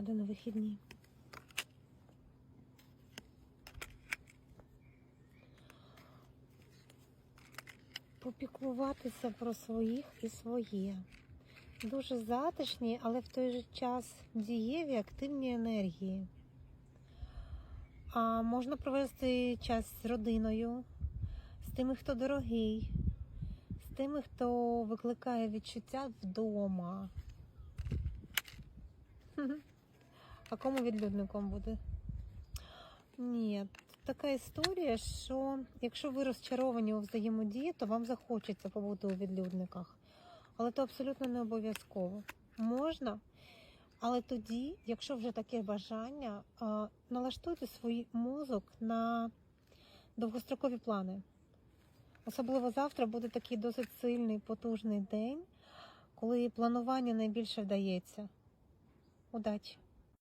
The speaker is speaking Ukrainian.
поради на вихідні. Попіклуватися про своїх і своє. Дуже затишні, але в той же час дієві активні енергії. А можна провести час з родиною, з тими, хто дорогий, з тими, хто викликає відчуття вдома. А кому відлюдником буде? Ні, така історія, що якщо ви розчаровані у взаємодії, то вам захочеться побути у відлюдниках. Але то абсолютно не обов'язково. Можна, але тоді, якщо вже таке бажання, налаштуйте свій мозок на довгострокові плани. Особливо завтра буде такий досить сильний, потужний день, коли планування найбільше вдається. Удачі!